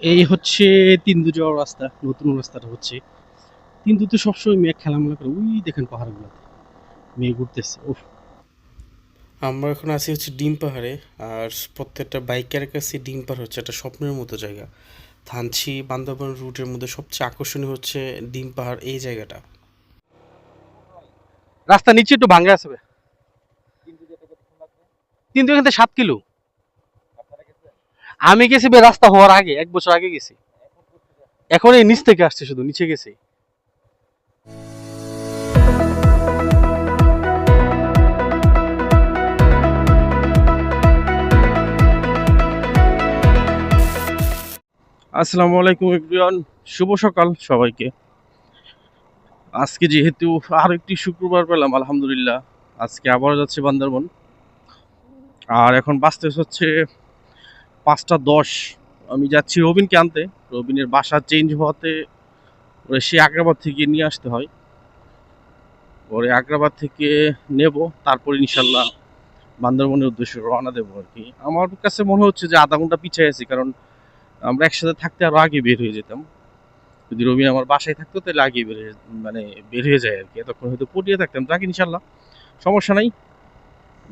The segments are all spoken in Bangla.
এই হচ্ছে তিন্দু যাওয়ার রাস্তা নতুন রাস্তাটা হচ্ছে। তিন্দুতে সবসময় মেয়ে খেলামেলা করে ওই দেখেন পাহাড়গুলোতে। মেয়ে ঘুরতেছে ও আমরা এখন আছি হচ্ছে ডিম পাহাড়ে আর প্রত্যেকটা বাইকের কাছে ডিম পাহাড় হচ্ছে একটা স্বপ্নের মতো জায়গা। থানচি বান্দরবান রুটের মধ্যে সবচেয়ে আকর্ষণীয় হচ্ছে ডিম পাহাড় এই জায়গাটা। রাস্তা নিচে একটু ভাঙ্গে আসবে কিন্তু এখান থেকে সাত কিলো। আমি গেছি রাস্তা হওয়ার আগে, এক বছর আগে গেছি। এখন এই নিচ থেকে আসছে শুধু, নিচে গেছি। আসসালামু আলাইকুম এভরিওয়ান, শুভ সকাল সবাইকে। আজকে যেহেতু আর একটি শুক্রবার পেলাম, আলহামদুলিল্লাহ। আজকে আবার যাচ্ছে বান্দরবন। আর এখন বাঁচতে হচ্ছে পাঁচটা দশ। আমি যাচ্ছি রবিনকে আনতে। রবিনের বাসা চেঞ্জ হওয়াতে ওরে সে আগ্রাবাদ থেকে নিয়ে আসতে হয়। পরে আগ্রাবাদ থেকে নেব, তারপর ইনশাল্লাহ বান্দরবনের উদ্দেশ্যে রওনা দেবো আর কি। আমার কাছে মনে হচ্ছে যে আধা ঘণ্টা পিছিয়ে আছি, কারণ আমরা একসাথে থাকতে আরও আগে বের হয়ে যেতাম। যদি রবিন আমার বাসায় থাকতো, তাহলে আগে বের মানে বের হয়ে যায় আর কি। এতক্ষণ হয়তো পটিয়ে থাকতাম। যাক, ইনশাল্লাহ। সমস্যা নাই।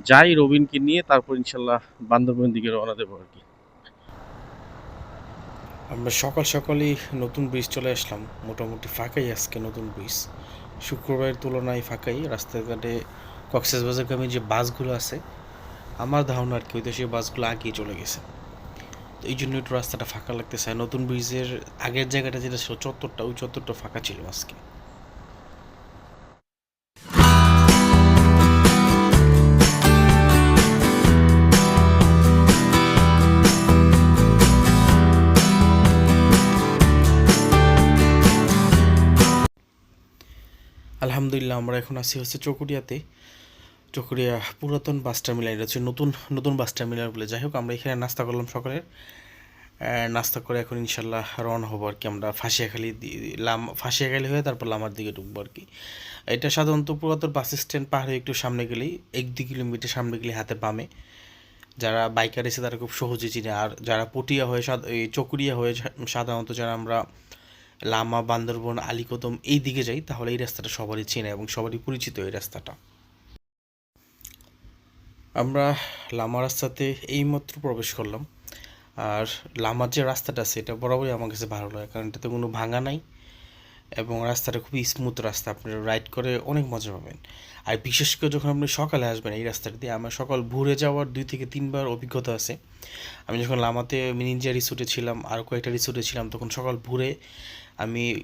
যাই রবিনকে নিয়ে, তারপর ইনশাল্লাহ বান্দরবন দিকে রওনা দেবো আর কি। আমরা সকাল সকালই নতুন ব্রিজ চলে আসলাম। মোটামুটি ফাঁকাই আজকে নতুন ব্রিজ শুক্রবারের তুলনায় ফাঁকাই। রাস্তাঘাটে কক্সবাজারগামী যে বাসগুলো আছে, আমার ধারণা আর কি ওই সেই বাসগুলো আগেই চলে গেছে। তো এই জন্য একটু রাস্তাটা ফাঁকা লাগতেছে। নতুন ব্রিজের আগের জায়গাটা যেটা ছিল, চত্বরটা, ওই চত্বরটা ফাঁকা ছিল আজকে। আলহামদুলিল্লাহ আমরা এখন আছি হচ্ছে চকুরিয়াতে চকুরিয়া পুরাতন বাস টার্মিনাল, এটা হচ্ছে নতুন নতুন বাস টার্মিনাল বলে। যাই হোক, আমরা এখানে নাস্তা করলাম সকালে নাস্তা করে এখন ইনশাল্লাহ রওনা হব আর কি। আমরা ফাঁসিয়াখালি লাম, ফাঁসিয়াখালি হয়ে তারপর লামার দিকে ঢুকবো আর কি। এটা সাধারণত পুরাতন বাস স্ট্যান্ড পাহাড়ে একটু সামনে গেলেই, এক দুই কিলোমিটার সামনে গেলে হাতে বামে। যারা বাইকার এসে তারা খুব সহজে চিনে। আর যারা পটিয়া হয়ে এই চকুরিয়া হয়ে সাধারণত যারা আমরা লামা, বান্দরবন, আলিকদম এই দিকে যাই, তাহলে এই রাস্তাটা সবারই চেনা এবং সবারই পরিচিত এই রাস্তাটা। আমরা লামা রাস্তাতে এইমাত্র প্রবেশ করলাম। আর লামার যে রাস্তাটা আছে, এটা বরাবরই আমার কাছে ভালো লাগে, কারণ এটাতে কোনো ভাঙা নাই এবং রাস্তাটা খুবই স্মুথ রাস্তা আপনি রাইড করে অনেক মজা পাবেন। আর বিশেষ করে যখন আপনি সকালে আসবেন এই রাস্তাটা দিয়ে, আমার সকাল ভোরে যাওয়ার দুই থেকে তিনবার অভিজ্ঞতা আছে। আমি যখন লামাতে মিনিঞ্জা রিসোর্টে ছিলাম, আর কয়েকটা রিসোর্টে ছিলাম, তখন সকাল ভোরে আমি,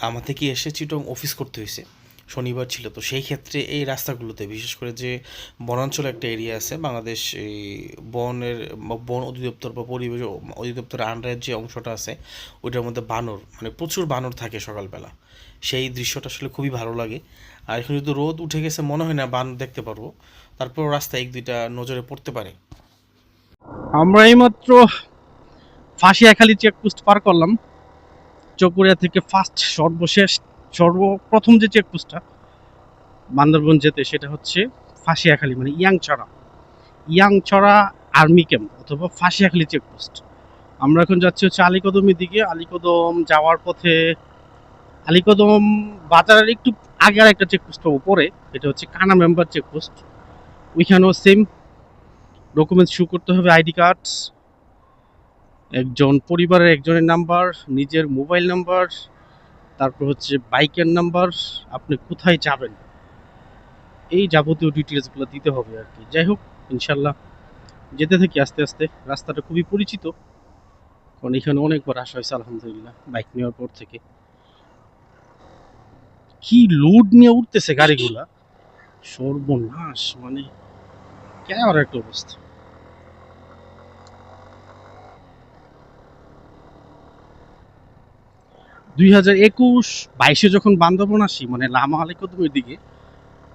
আমার থেকে এসে চিটং অফিস করতে হয়েছে। শনিবার ছিল, তো সেই ক্ষেত্রে এই রাস্তাগুলোতে, বিশেষ করে যে বনাঞ্চল একটা এরিয়া আছে, বাংলাদেশ এই বনের বন অধিদপ্তর বা পরিবেশ অধিদপ্তরের আন্ডারের যে অংশটা আছে, ওইটার মধ্যে বানর মানে প্রচুর বানর থাকে সকালবেলা। সেই দৃশ্যটা আসলে খুবই ভালো লাগে। আর এখন যদি রোদ উঠে গেছে, মনে হয় না বান দেখতে পারব। তারপর রাস্তায় এক দুইটা নজরে পড়তে পারে। আমরা এইমাত্র ফাঁসিয়াখালী চেকপোস্ট পার করলাম। চকুরিয়া থেকে ফার্স্ট, সর্বশেষ, সর্বপ্রথম যে চেকপোস্টটা বান্দরবন যেতে, সেটা হচ্ছে ফাঁসিয়াখালী মানে ইয়াংচড়া। ইয়াংচড়া আর্মি ক্যাম্প অথবা ফাঁসিয়াখালী চেকপোস্ট। আমরা এখন যাচ্ছি হচ্ছে আলিকদমের দিকে। আলিকদম যাওয়ার পথে, আলিকদম বাজারের একটু আগে আর একটা চেকপোস্ট পাবো, পরে। এটা হচ্ছে কানা মেম্বার চেকপোস্ট। ওইখানেও সেম ডকুমেন্টস শু করতে হবে, আইডি কার্ড একজন পরিবারের একজনের নাম্বার, নিজের মোবাইল নাম্বার, তারপর হচ্ছে বাইকের নাম্বার, আপনি কোথায় যাবেন? এই যাবতীয় ডিটেলসগুলো দিতে হবে আর কি। যাই হোক ইনশাল্লাহ যেতে থাকি আস্তে আস্তে। রাস্তাটা খুবই পরিচিত, কারণ এখানে অনেকবার আসা হয়েছে, আলহামদুলিল্লাহ, বাইক নেওয়ার পর থেকে। কি লোড নিয়ে উঠতেছে গাড়িগুলা? সর্বনাশ মানে কেমন একটা অবস্থা। দুই হাজার একুশ বাইশে যখন বান্দরবন আসি মানে লামা আলিকদমের দিকে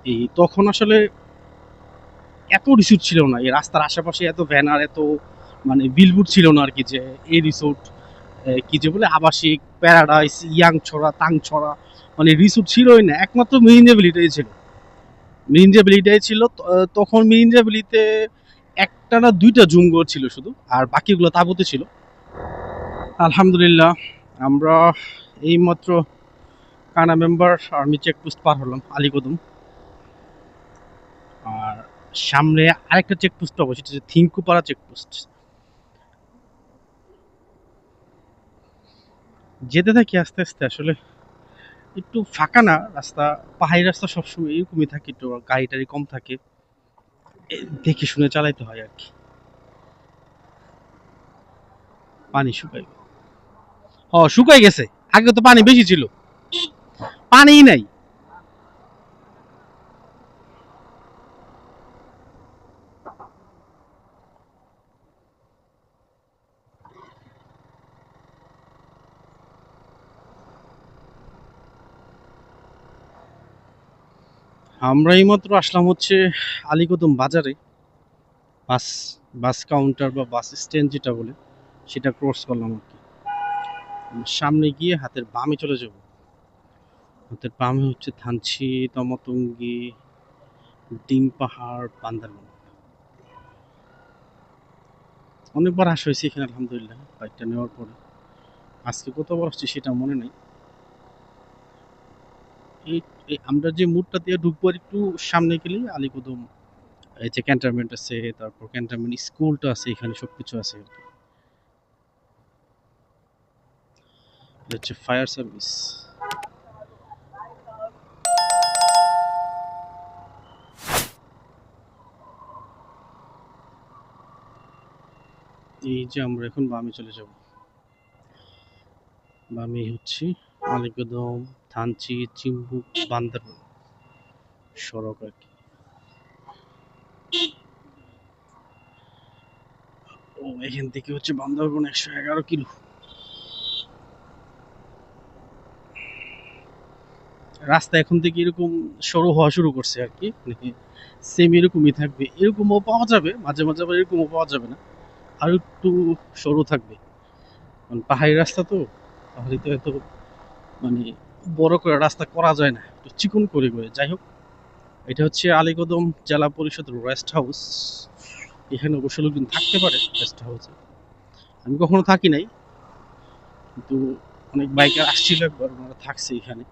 এই তখন আসলে এত রিসোর্ট ছিল না। এই রাস্তার আশেপাশে এত ব্যানার এত মানে বিলবোর্ড ছিল না আর কি যে এই রিসোর্ট কি যে বলে, আবাসিক প্যারাডাইস ইয়াং ছড়া, তাং ছড়া মানে রিসোর্ট ছিলই না। একমাত্র মিরিঞ্জাবিলিটাই ছিল। মিরিঞ্জাবিলিটাই ছিল তখন মিরিঞ্জাবিলিতে একটা না দুইটা জুমগো ছিল শুধু, আর বাকিগুলো তাবুতে ছিল। আলহামদুলিল্লাহ, আমরা এইমাত্র কানা মেম্বার আর্মি চেকপোস্ট পার হলাম আলিকদম আর সামনে আরেকটা চেকপোস্ট পাবো সেটা হচ্ছে থিঙ্কুপাড়া চেকপোস্ট যেতে থাকি আস্তে আস্তে, আসলে একটু ফাঁকা না, রাস্তা, পাহাড়ি রাস্তা সবসময় এরকমই থাকে, একটু গাড়ি টাড়ি কম থাকে। দেখে শুনে চালাইতে হয় আর কি। পানি শুকাই ও শুকাই গেছে। আগে তো পানি বেশি ছিল। পানি নাই। আমরা এইমাত্র আসলাম হচ্ছে আলিকদম বাজারে। বাস বাস কাউন্টার বা বাস স্ট্যান্ড যেটা বলে, সেটা ক্রস করলাম আর কি। সামনে গিয়ে হাতের বামে চলে যাব। হাতের বামে হচ্ছে থানচি, তমতঙ্গি, ডিম পাহাড়, বান্দারবন। অনেকবার আসা হয়েছে এখানে, আলহামদুলিল্লাহ বাইকটা নেওয়ার পরে। আজকে কতবার আসছি সেটা মনে নেই। এই আমরা যে মুডটা দিয়ে ঢুকবো একটু সামনে গেলেই আলিকদম, এই যে ক্যান্টনমেন্ট আছে, তারপর ক্যান্টনমেন্ট স্কুলটা আছে, এখানে সবকিছু আছে আর কি। হচ্ছে ফায়ার সার্ভিস এই যে আমরা এখন বামে চলে যাব। বামে হচ্ছে আলিকদম থানচি চিম্বুক বান্দরবান সড়ক আর কি। ও, এখান থেকে হচ্ছে বান্দরবন একশো এগারো কিলো। রাস্তা এখন থেকে এরকম সরু হওয়া শুরু করছে আর কি। সেম এরকমই থাকবে। এরকমও পাওয়া যাবে, মাঝে মাঝে আবার এরকমও পাওয়া যাবে না। আর একটু সরু থাকবে। কারণ পাহাড়ি রাস্তা তো, তাহলে পাহাড়িতে এত মানে বড় করে রাস্তা করা যায় না। একটু চিকন করে করে। যাই হোক, এটা হচ্ছে আলীকদম জেলা পরিষদ রেস্ট হাউস এখানে অবশ্য লোকজন থাকতে পারে রেস্ট হাউসে আমি কখনো থাকি নাই। কিন্তু অনেক বাইকার আসছিল একবার, ওনারা থাকছে এখানে।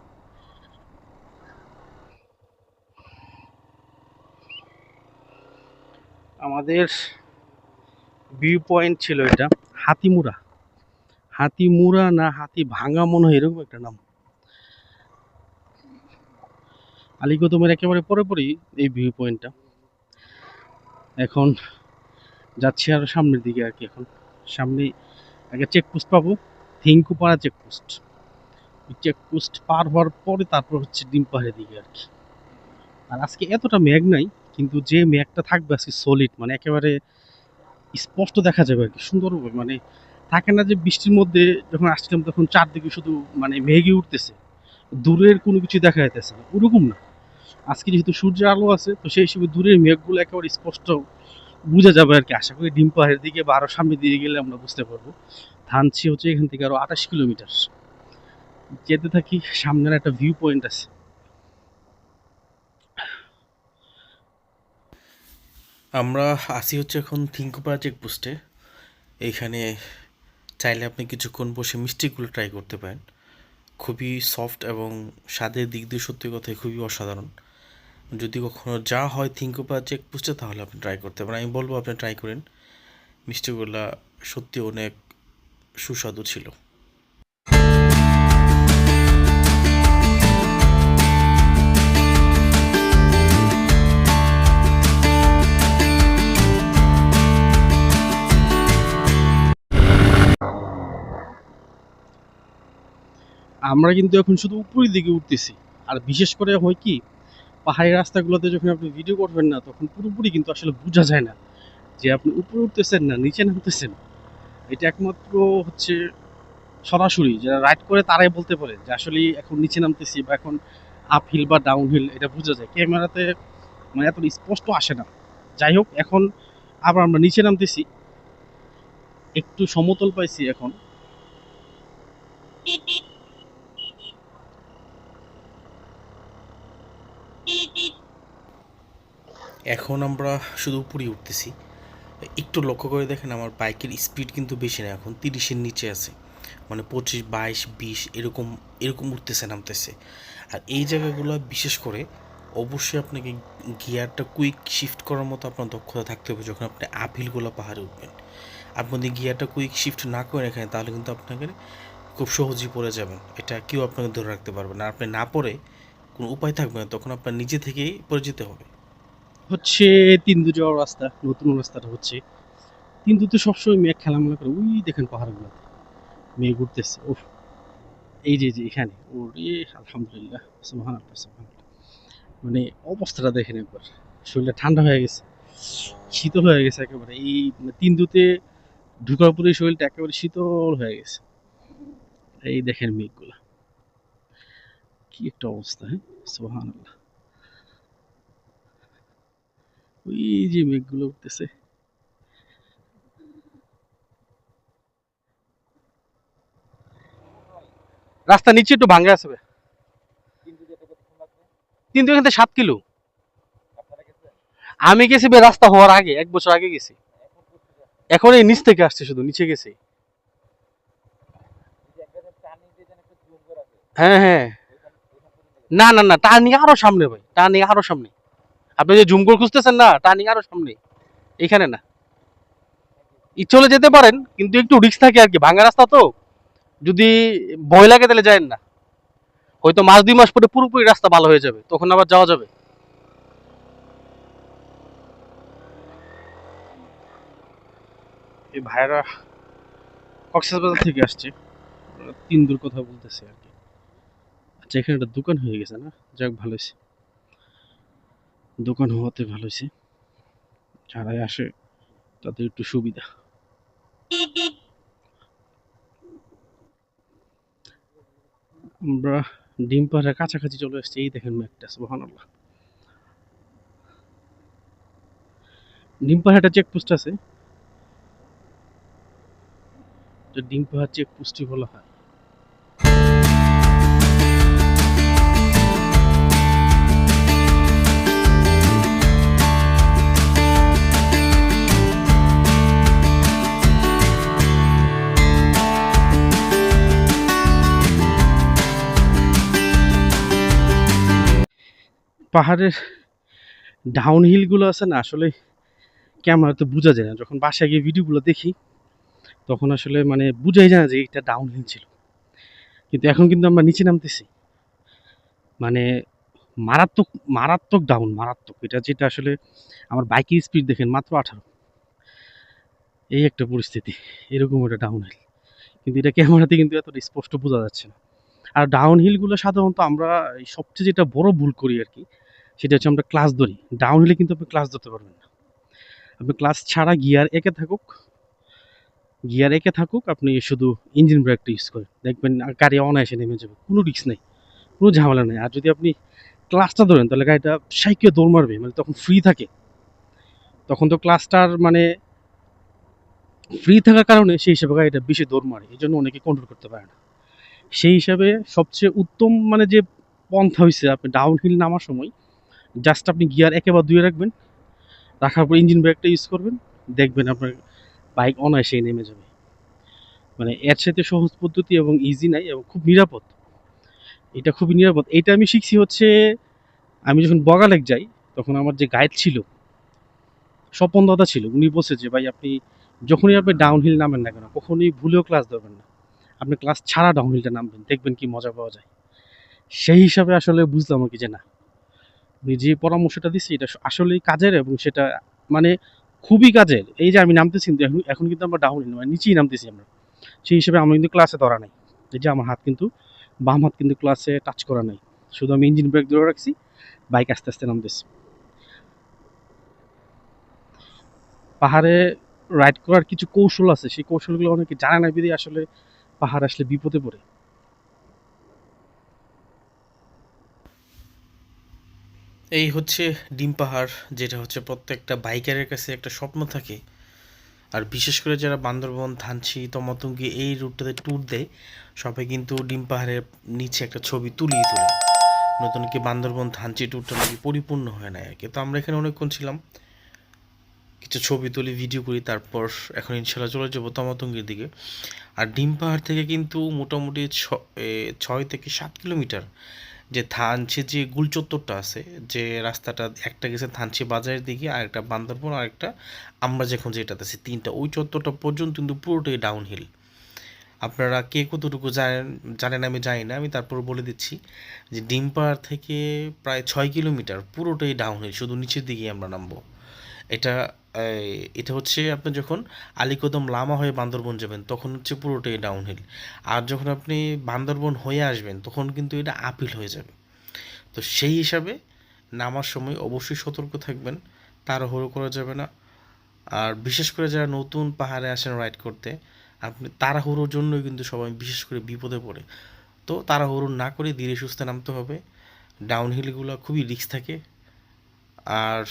আমাদের ভিউ পয়েন্ট ছিল এটা, হাতিমুড়া। হাতিমুড়া না হাতি ভাঙা মনে হয়, এরকম একটা নাম। আলিগতমের একেবারে পরে পরেই এই ভিউ পয়েন্টটা এখন যাচ্ছি আরও সামনের দিকে আর কি এখন। সামনে আগে চেকপোস্ট পাবো, থিঙ্কুপাড়া চেকপোস্ট চেকপোস্ট পার হওয়ার পরে তারপর হচ্ছে ডিম পাহাড়ের দিকে আর কি। আর আজকে এতটা মেঘ নাই কিন্তু যে মেঘটা থাকবে আজকে সলিড মানে একেবারে স্পষ্ট দেখা যাবে আর কি, সুন্দর মানে থাকে না যে বৃষ্টির মধ্যে যখন আসছিলাম তখন চারদিকে শুধু মানে মেঘে উঠতেছে, দূরের কোনো কিছু দেখা যাইতেছে না, ওরকম না। আজকে যেহেতু সূর্যের আলো আছে, তো সেই হিসেবে দূরের মেঘগুলো একেবারে স্পষ্ট বোঝা যাবে আর কি, আশা করি ডিম পাহাড়ের দিকে বা আরও সামনের দিকে গেলে আমরা বুঝতে পারব। থানচি হচ্ছে এখান থেকে আরও আঠাশ কিলোমিটার। যেতে থাকি সামনের একটা ভিউ পয়েন্ট আছে। আমরা আসি হচ্ছে এখন থিঙ্কুপাড়া চেকপোস্টে এইখানে চাইলে আপনি কিছুক্ষণ বসে মিষ্টিগুলো ট্রাই করতে পারেন। খুবই সফট এবং স্বাদের দিক দিয়ে সত্যি কথাই খুবই অসাধারণ। যদি কখনো যা হয় থিঙ্কুপাড়া চেকপোস্টে তাহলে আপনি ট্রাই করতে পারেন। আমি বলব আপনি ট্রাই করেন। মিষ্টিগুলা সত্যি অনেক সুস্বাদু ছিল। আমরা কিন্তু এখন শুধু উপরের দিকে উঠতেছি। আর বিশেষ করে হয় কি, পাহাড়ি রাস্তাগুলোতে যখন আপনি ভিডিও করবেন না, তখন পুরোপুরি কিন্তু আসলে বোঝা যায় না যে আপনি উপরে উঠতেছেন না, নিচে নামতেছেন। এটা একমাত্র হচ্ছে সরাসরি যারা রাইড করে তারাই বলতে পারে যে আসলে এখন নিচে নামতেছি বা এখন আপ হিল বা ডাউন হিল এটা বোঝা যায়। ক্যামেরাতে মানে এত স্পষ্ট আসে না। যাই হোক, এখন আবার আমরা নিচে নামতেছি। একটু সমতল পাইছি এখন। এখন আমরা শুধু উপরেই উঠতেছি। একটু লক্ষ্য করে দেখেন আমার বাইকের স্পিড কিন্তু বেশি না, এখন তিরিশের নিচে আছে। মানে পঁচিশ, বাইশ, বিশ এরকম এরকম উঠতেছে, নামতেছে। আর এই জায়গাগুলো বিশেষ করে অবশ্যই আপনাকে গিয়ারটা কুইক শিফট করার মতো আপনার দক্ষতা থাকতে হবে যখন আপনি আপিলগুলো পাহাড়ে উঠবেন। আপনি যদি গিয়ারটা কুইক শিফট না করে এখানে তাহলে কিন্তু আপনাকে খুব সহজেই পড়ে যাবেন। এটা কেউ আপনাকে ধরে রাখতে পারবে না। আপনি না পড়ে কোনো উপায় থাকবে না, তখন আপনার নিজে থেকেই পড়ে যেতে হবে। হচ্ছে তিন্দু যাওয়ার রাস্তা, নতুন রাস্তাটা হচ্ছে। তিন্দুতে সবসময় মেঘ খেলামেলা করে, ওই দেখেন পাহাড়গুলোতে মেঘ উঠতেছে ও এই যে যে, এখানে, ওরে, আলহামদুলিল্লাহ মানে অবস্থাটা দেখেন একবার, শরীরটা ঠান্ডা হয়ে গেছে, শীতল হয়ে গেছে একেবারে। এই মানে তিন্দুতে ঢুকার পরে শরীরটা একেবারে শীতল হয়ে গেছে। এই দেখেন মেঘগুলা। কি একটা অবস্থা হ্যাঁ? সুবহান ওই যে মেঘগুলো উঠতেছে। রাস্তা নিচে একটু ভাঙ্গে আছে বে। কিন্তু এখান সাত কিলো। আমি গেছি বে রাস্তা হওয়ার আগে, এক বছর আগে গেছি। এখন এই নিচ থেকে আসছে শুধু, নিচে গেছে। হ্যাঁ হ্যাঁ। না না না টার্নিং আরও সামনে ভাই টার্নিং আরও সামনে। আপনি যে জুম করে খুঁজতেছেন না টার্নিং আরও সামনে। এখানে না। ই চলে যেতে পারেন, কিন্তু একটু রিস্ক থাকে আর কি। ভাঙা রাস্তা তো। যদি ভয় লাগে তাহলে যায় না। হয়তো মাস, দুই মাস পরে পুরোপুরি রাস্তা ভালো হয়ে যাবে। তখন আবার যাওয়া যাবে। এই ভাইরা কক্সবাজার থেকে আসছে। তিন দূর কথা বলতেছে আর কি। আচ্ছা এখানে একটা দোকান হয়ে গেছে না? যাক, ভালো হয়েছে। দোকান হওয়াতে ভালো হয়েছে। যারাই আসে, তাদের একটু সুবিধা। আমরা ডিম পাহাড়ের কাছাকাছি চলে এসেছি এই দেখেন ম্যাকটা সুবহানাল্লাহ। ডিম পাহাড়টা চেকপোস্ট আছে। ডিম পাহাড় চেকপোস্টই বলা হয়। পাহাড়ের ডাউন হিলগুলো আছে না, আসলে ক্যামেরাতে বোঝা যায় না। যখন বাসায় গিয়ে ভিডিওগুলো দেখি, তখন আসলে মানে বুঝাই যায় না যে এটা ডাউন হিল ছিল। কিন্তু এখন কিন্তু আমরা নিচে নামতেছি। মানে মারাত্মক মারাত্মক ডাউন মারাত্মক। এটা যেটা আসলে আমার বাইকের স্পিড দেখেন মাত্র আঠারো। এই একটা পরিস্থিতি, এরকম একটা ডাউন হিল কিন্তু এটা ক্যামেরাতে কিন্তু এতটা স্পষ্ট বোঝা যাচ্ছে না। আর ডাউন হিলগুলো সাধারণত আমরা সবচেয়ে যেটা বড় ভুল করি আর কি সেটা হচ্ছে আমরা ক্লাস ধরি। ডাউন হিলে কিন্তু আপনি ক্লাস ধরতে পারবেন না। আপনি ক্লাস ছাড়া গিয়ার একে থাকুক গিয়ার একে থাকুক, আপনি শুধু ইঞ্জিন ব্রেকটা ইউজ করেন। দেখবেন গাড়ি অনায়াসে নেমে যাবে, কোনো রিস্ক নেই, কোনো ঝামেলা নেই। আর যদি আপনি ক্লাসটা ধরেন, তাহলে গাড়িটা সাইকেল দৌড় মারবে মানে তখন ফ্রি থাকে। তখন তো ক্লাসটার মানে ফ্রি থাকার কারণে সেই হিসাবে গাড়িটা বেশি দৌড় মারে। এই জন্য অনেকে কন্ট্রোল করতে পারে না। সেই হিসাবে সবচেয়ে উত্তম মানে যে পন্থা হয়েছে আপনি ডাউন হিল নামার সময় জাস্ট আপনি গিয়ার একেবারে দুয়ে রাখবেন। রাখার পর ইঞ্জিন ব্রেকটা ইউজ করবেন। দেখবেন আপনার বাইক অনায়াসেই নেমে যাবে। মানে এর সাথে সহজ পদ্ধতি এবং ইজি নাই এবং খুব নিরাপদ। এটা খুবই নিরাপদ। এটা আমি শিখছি হচ্ছে, আমি যখন বগালেক যাই, তখন আমার যে গাইড ছিল, স্বপন দাদা ছিল, উনি বলছে যে, ভাই, আপনি যখনই আপনি ডাউনহিল নামেন না কেন, কখনোই ভুলেও ক্লাস দেবেন না। আপনি ক্লাস ছাড়া ডাউনহিলটা নামবেন, দেখবেন কি মজা পাওয়া যায়। সেই হিসাবে আসলে বুঝলাম আর কি যে না। যে পরামর্শটা দিচ্ছি এটা আসলেই কাজের এবং সেটা মানে খুবই কাজের। এই যে আমি নামতেছি, কিন্তু এখন এখন কিন্তু আমরা ডাউন মানে নিচেই নামতেছি আমরা। সেই হিসেবে আমার কিন্তু ক্লাসে ধরা নাই। এই যে আমার হাত কিন্তু, বাম হাত কিন্তু ক্লাসে টাচ করা নাই। শুধু আমি ইঞ্জিন ব্রেক ধরে রাখছি বাইক আস্তে আস্তে নামতেছি। পাহাড়ে রাইড করার কিছু কৌশল আছে। সেই কৌশলগুলো অনেকে জানে না বিধি আসলে পাহাড় আসলে বিপদে পড়ে। এই হচ্ছে ডিম পাহাড়, যেটা হচ্ছে প্রত্যেকটা বাইকারের কাছে একটা স্বপ্ন থাকে। আর বিশেষ করে যারা বান্দরবন থানচি তমতঙ্গি এই রুটটাতে ট্যুর দেয়, সবাই কিন্তু ডিম পাহাড়ের নিচে একটা ছবি তুলিয়ে তোলে। নতুন কি বান্দরবন থানচি ট্যুরটা নাকি পরিপূর্ণ হয় না আর কি তো আমরা এখানে অনেকক্ষণ ছিলাম। কিছু ছবি তুলি ভিডিও করি, তারপর এখন ইনশাল্লাহ চলে যাব তমাতঙ্গের দিকে। আর ডিম পাহাড় থেকে কিন্তু মোটামুটি ছয় থেকে সাত কিলোমিটার যে থানচি যে গুলচত্বরটা আছে, যে রাস্তাটা একটা গেছে থানচি বাজারের দিকে, আর একটা বান্দরবন, আর একটা আমরা যখন যেটাতে আছি, তিনটা। ওই চত্বরটা পর্যন্ত কিন্তু পুরোটাই ডাউন হিল আপনারা কে কতটুকু জানেন জানেন আমি জানি না, আমি তারপর বলে দিচ্ছি যে ডিমপাড় থেকে প্রায় ছয় কিলোমিটার পুরোটাই ডাউন হিল শুধু নিচের দিকেই আমরা নামবো। এটা এটা হচ্ছে আপনি যখন আলিকদম লামা হয়ে বান্দরবন যাবেন, তখন হচ্ছে পুরোটাই ডাউনহিল আর যখন আপনি বান্দরবন হয়ে আসবেন, তখন কিন্তু এটা আপিল হয়ে যাবে। তো সেই হিসাবে নামার সময় অবশ্যই সতর্ক থাকবেন, তাড়াহুড়ো করা যাবে না। আর বিশেষ করে যারা নতুন পাহাড়ে আসেন রাইড করতে, আপনি তাড়াহুড়োর জন্যই কিন্তু সবাই বিশেষ করে বিপদে পড়ে। তো তাড়াহুড়ো না করে ধীরে সুস্থে নামতে হবে। ডাউনহিলগুলো খুবই রিস্ক থাকে। আর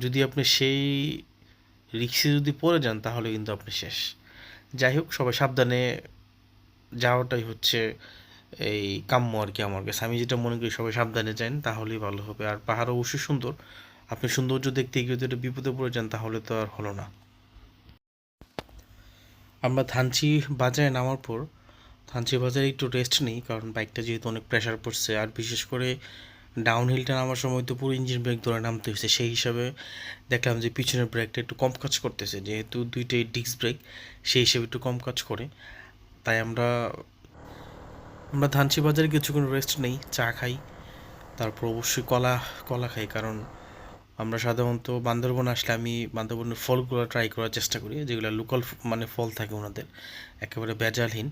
যদি আপনি সেই রিক্সে যদি পড়ে যান, তাহলে কিন্তু আপনি শেষ। যাই হোক, সবাই সাবধানে যাওয়াটাই হচ্ছে এই কাম্য আর কি আমার কাছে। আমি যেটা মনে করি, সবাই সাবধানে যান, তাহলেই ভালো হবে। আর পাহাড় অবশ্যই সুন্দর। আপনি সৌন্দর্য দেখতে গিয়ে যদি বিপদে পড়ে যান, তাহলে তো আর হলো না। আমরা থানচি বাজারে নামার পর, থানচি বাজারে একটু রেস্ট নিই, কারণ বাইকটা যেহেতু অনেক প্রেশার পড়ছে। আর বিশেষ করে ডাউন হিলটা নামার সময় তো পুরো ইঞ্জিন ব্রেক ধরে নামতে হয়েছে। সেই হিসাবে দেখলাম যে পিছনের ব্রেকটা একটু কম কাজ করতেছে, যেহেতু দুইটাই ডিস্ক ব্রেক সেই হিসেবে একটু কম কাজ করে। তাই আমরা আমরা ধানসি বাজারে কিছুক্ষণ রেস্ট নেই, চা খাই, তারপর অবশ্যই কলা কলা খাই, কারণ আমরা সাধারণত বান্দরবন আসলে আমি বান্দরবনের ফলগুলো ট্রাই করার চেষ্টা করি, যেগুলো লোকাল মানে ফল থাকে ওনাদের, একেবারে ভেজালহীন।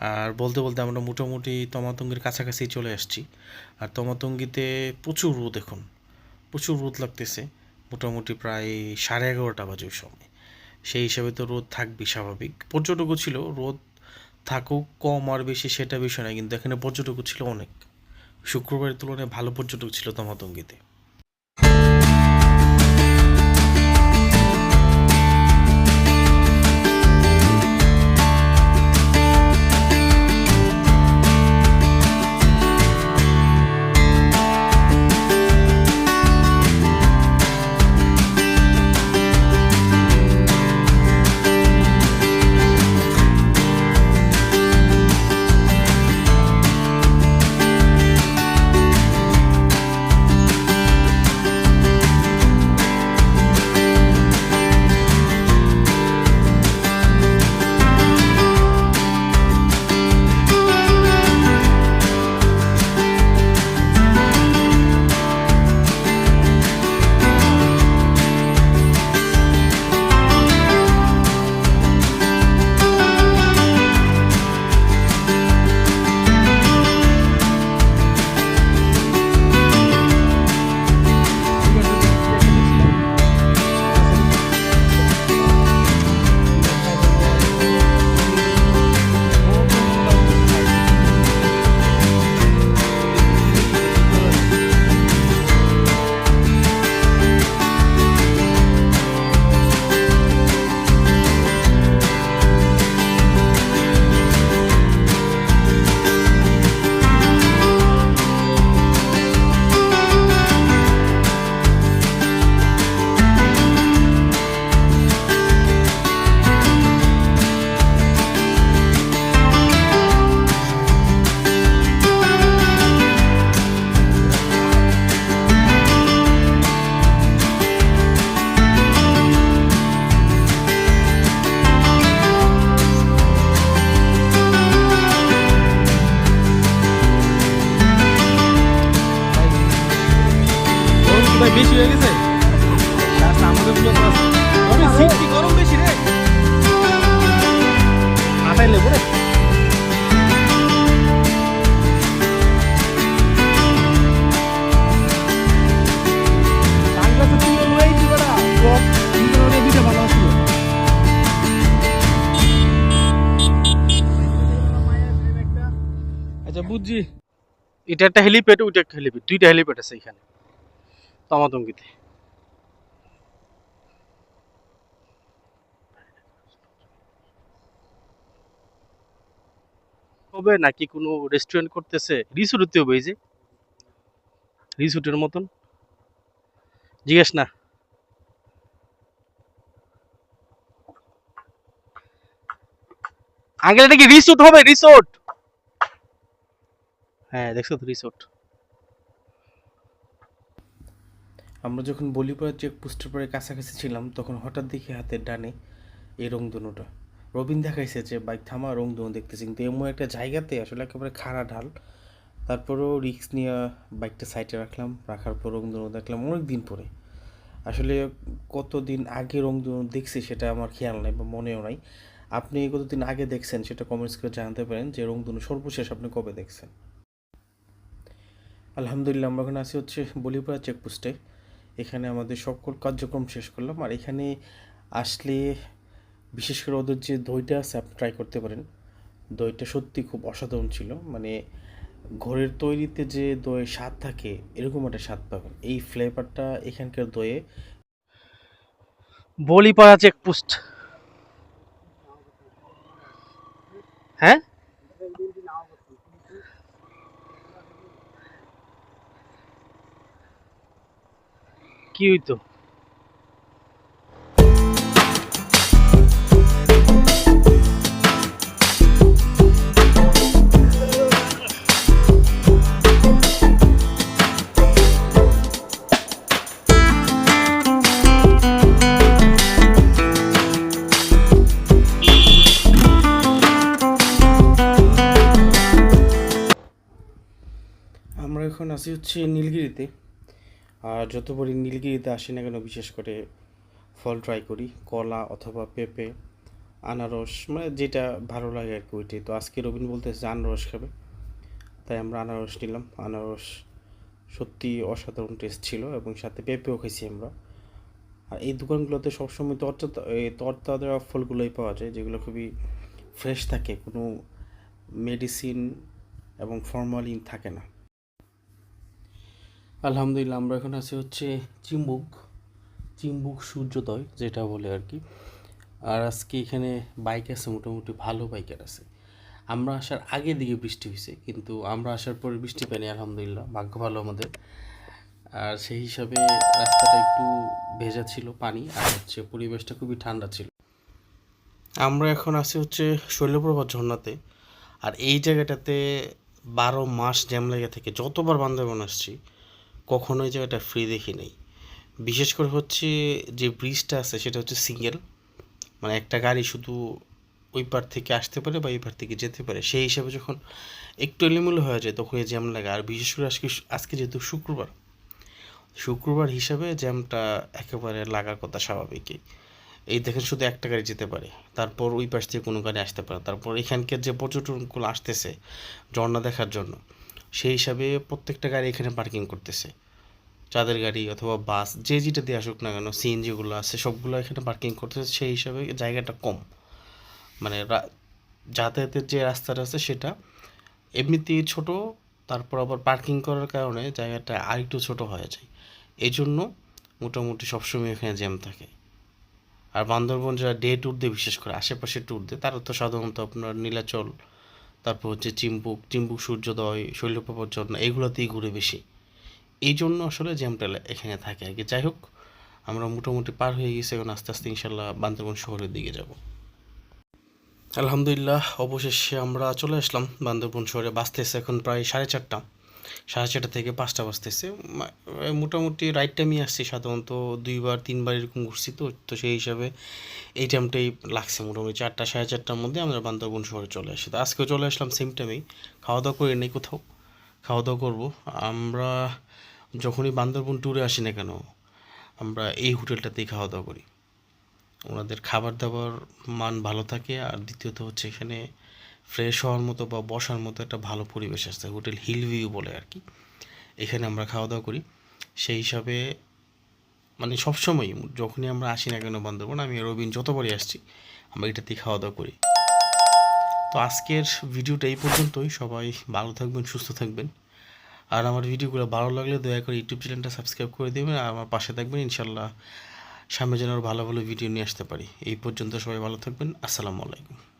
আর বলতে বলতে আমরা মোটামুটি তমাতঙ্গির কাছাকাছি চলে আসছি। আর তমাতঙ্গিতে প্রচুর রোদ এখন, প্রচুর রোদ লাগতেছে, মোটামুটি প্রায় সাড়ে এগারোটা বাজে সময়। সেই হিসাবে তো রোদ থাকবে স্বাভাবিক। পর্যটকও ছিল, রোদ থাকুক, কম আর বেশি সেটা বিষয় না কিন্তু এখানে পর্যটকও ছিল অনেক। শুক্রবারের তুলনায় ভালো পর্যটক ছিল তমাতঙ্গিতে। জি। এটা একটা হেলিপ্যাড ওইটা একটা হেলিপ্যাড দুইটা হেলিপ্যাড আছে এখানে। তামাতঙ্গিতে। হবে নাকি কোনো রেস্টুরেন্ট করতেছে? রিসোর্ট হতে হবে এই যে। রিসোর্টের মতন। জিজ্ঞেস না। আগে এটা কি রিসোর্ট হবে? রিসোর্ট! হ্যাঁ দেখছ তো রিসোর্ট আমরা যখন বলিপাড়া চেকপোস্টের পরে কাছাকাছি ছিলাম, তখন হঠাৎ দেখি হাতের ডানে এই রংধনুটা। রবিন দেখাইছে যে, বাইক, থামা, রংধনু দেখতেছি। কিন্তু এমন একটা জায়গাতে আসলে একেবারে খাড়া ঢাল। তারপরেও রিক্স নিয়ে বাইকটা সাইডে রাখলাম, রাখার পর রংধনু দেখলাম অনেক দিন পরে। আসলে কতদিন আগে রংধনু দেখছি সেটা আমার খেয়াল নাই বা মনেও নাই। আপনি কতদিন আগে দেখছেন সেটা কমেন্টস করে জানাতে পারেন যে, রংধনু সর্বশেষ আপনি কবে দেখছেন? আলহামদুলিল্লাহ, আমরা এখন আছি হচ্ছে বলিপাড়া চেকপোস্টে এখানে আমাদের সকল কার্যক্রম শেষ করলাম। আর এখানে আসলে বিশেষ করে ওদের যে দইটা আছে, আপনি ট্রাই করতে পারেন। দইটা সত্যি খুব অসাধারণ ছিল। মানে ঘরের তৈরিতে যে দইয়ের স্বাদ থাকে, এরকম একটা স্বাদ পাবেন। এই ফ্লেভারটা এখানকার দইয়ে। বলিপাড়া চেকপোস্ট হ্যাঁ? কি হইতো আমরা এখন আছি হচ্ছে নীলগিরিতে আর যতবারই নীলগিরিতে আসি না কেন, বিশেষ করে ফল ট্রাই করি, কলা অথবা পেঁপে, আনারস মানে যেটা ভালো লাগে আর কি ওইটাই। তো আজকে রবিন বলতেছে যে আনারস খাবে। তাই আমরা আনারস নিলাম। আনারস সত্যি অসাধারণ টেস্ট ছিল এবং সাথে পেঁপেও খাইছি আমরা। আর এই দোকানগুলোতে সবসময় এই তরতা দেওয়া ফলগুলোই পাওয়া যায়, যেগুলো খুবই ফ্রেশ থাকে। কোনো মেডিসিন এবং ফর্মালিন থাকে না। আলহামদুলিল্লাহ, আমরা এখন আছি হচ্ছে চিম্বুক চিম্বুক সূর্যোদয় যেটা বলে আর কি। আর আজকে এখানে বাইক আছে, মোটামুটি ভালো বাইকার আছে। আমরা আসার আগের দিকে বৃষ্টি হয়েছে, কিন্তু আমরা আসার পরে বৃষ্টি পাইনি, আলহামদুলিল্লাহ, ভাগ্য ভালো আমাদের। আর সেই হিসাবে রাস্তাটা একটু ভেজা ছিল পানি, আর হচ্ছে পরিবেশটা খুবই ঠান্ডা ছিল। আমরা এখন আছি হচ্ছে শৈলপ্রভা ঝর্ণাতে, আর এই জায়গাটাতে বারো মাস জ্যাম লেগে থেকে। যতবার বান্দরবন আসছি কখনো এই জায়গাটা ফ্রি দেখি নেই। বিশেষ করে হচ্ছে যে ব্রিজটা আছে সেটা হচ্ছে সিঙ্গেল মানে একটা গাড়ি শুধু ওই পার থেকে আসতে পারে বা এই পার থেকে যেতে পারে, সেই হিসাবে যখন একটু এলিমুলো হয়ে যায় তখন এই জ্যাম লাগে। আর বিশেষ করে আজকে আজকে যেহেতু শুক্রবার শুক্রবার হিসাবে জ্যামটা একেবারে লাগার কথা স্বাভাবিকই। এই দেখেন শুধু একটা গাড়ি যেতে পারে, তারপর ওই পাশ থেকে কোনো গাড়ি আসতে পারে তারপর এখানকার যে পর্যটনগুলো আসতেছে, ঝর্ণা দেখার জন্য সেই হিসাবে প্রত্যেকটা গাড়ি এখানে পার্কিং করতেছে। চাঁদের গাড়ি অথবা বাস যে যেটা দিয়ে আসুক না কেন সিএনজিগুলো আছে, সবগুলো এখানে পার্কিং করতেছে, সেই হিসাবে জায়গাটা কম। মানে যাতায়াতের যে রাস্তাটা আছে সেটা এমনিতেই ছোট, তারপর আবার পার্কিং করার কারণে জায়গাটা আরেকটু ছোট হয়ে যায়। এই জন্য মোটামুটি সবসময় এখানে জ্যাম থাকে। আর বান্দরবন যারা ডে ট্যুর দিয়ে বিশেষ করে আশেপাশে ট্যুর দেয়, তারা তো সাধারণত আপনার নীলাচল তারপর হচ্ছে চিম্বুক চিম্বুক সূর্যোদয়, শৈলপ্রপাত ঝর্ণা, এগুলোতেই ঘুরে বেশি। এই জন্য আসলে জ্যামটা এখানে থাকে আর কি। যাই হোক, আমরা মোটামুটি পার হয়ে গেছি এখন আস্তে আস্তে ইনশাল্লাহ বান্দরবন শহরের দিকে যাব। আলহামদুলিল্লাহ, অবশেষে আমরা চলে আসলাম বান্দরবন শহরে, বাঁচতেছে এখন প্রায় সাড়ে চারটা। সাড়ে চারটা থেকে পাঁচটা বাজতেছে। মোটামুটি রাইট টাইমই আসছি সাধারণত দুইবার, তিনবার এরকম ঘুরছি তো তো সেই হিসাবে এই টাইমটাই লাগছে মোটামুটি। চারটা, সাড়ে চারটার মধ্যে আমরা বান্দরবন শহরে চলে আসি। তো আজকেও চলে আসলাম সেম টাইমেই খাওয়া দাওয়া করে নেই কোথাও। খাওয়া দাওয়া করব। আমরা যখনই বান্দরবন ট্যুরে আসি না কেন, আমরা এই হোটেলটাতেই খাওয়া দাওয়া করি। ওনাদের খাবার দাবার মান ভালো থাকে। আর দ্বিতীয়ত হচ্ছে এখানে ফ্রেশ হওয়ার মতো বা বসার মতো একটা ভালো পরিবেশ আছে হোটেল হিল ভিউ বলে আর কি। এখানে আমরা খাওয়া দাওয়া করি। সেই হিসাবে মানে সবসময়ই যখনই আমরা আসি না কেন বান্দরবন, আমি রবিন যতবারই আসছি, আমরা এটাতেই খাওয়া দাওয়া করি। তো আজকের ভিডিওটা এই পর্যন্তই। সবাই ভালো থাকবেন, সুস্থ থাকবেন। আর আমার ভিডিওগুলো ভালো লাগলে দয়া করে ইউটিউব চ্যানেলটা সাবস্ক্রাইব করে দেবেন। আর আমার পাশে থাকবেন ইনশাল্লাহ সামনে যেন ভালো ভালো ভিডিও নিয়ে আসতে পারি। এই পর্যন্ত সবাই ভালো থাকবেন। আসসালামু আলাইকুম।